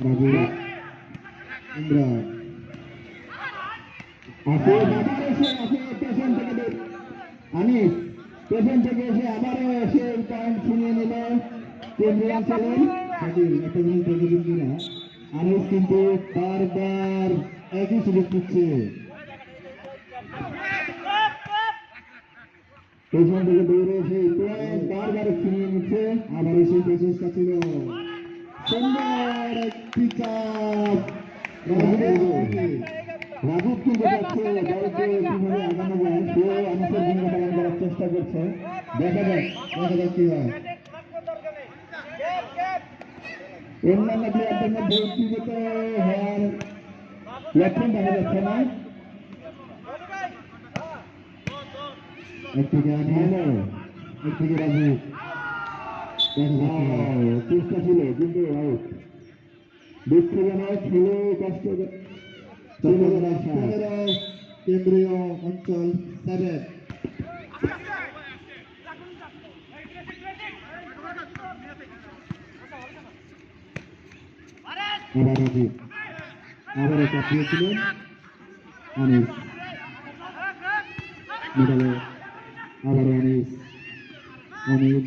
রাজু ইমরান আসে পেছন থেকে আনিস পেছন থেকে এসে আবারও এসে পয়েন্ট ছিনিয়ে নিল কেন্দ্রীয় অঞ্চলের দেখে কিন্তু না আনিস কিন্তু বারবার একই সুযোগ দিচ্ছে। পেছন থেকে দৌড়ে এসে পয়েন্ট বারবার ছিনিয়ে নিচ্ছে আবার এসে প্রচেষ্টা ছিল কিন্তু যাচ্ছে আগানো আনিসের ভূমিকা পালন করার চেষ্টা করছে দেখা যাক দেখা যাক কি হয় অন্যান্য প্লেয়ারদের মধ্যে উত্তেজিত হওয়ার লক্ষণ দেখা যাচ্ছে না একদিকে চেষ্টা ছিল কিন্তু আউট কষ্ট কেন্দ্রীয় অঞ্চল সেভেন আবার রাজীব আবারও চাপিয়েছিলেন আনিস। মিডলে। আবারও আনিস। অনিল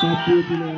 চাপিয়েছিলেন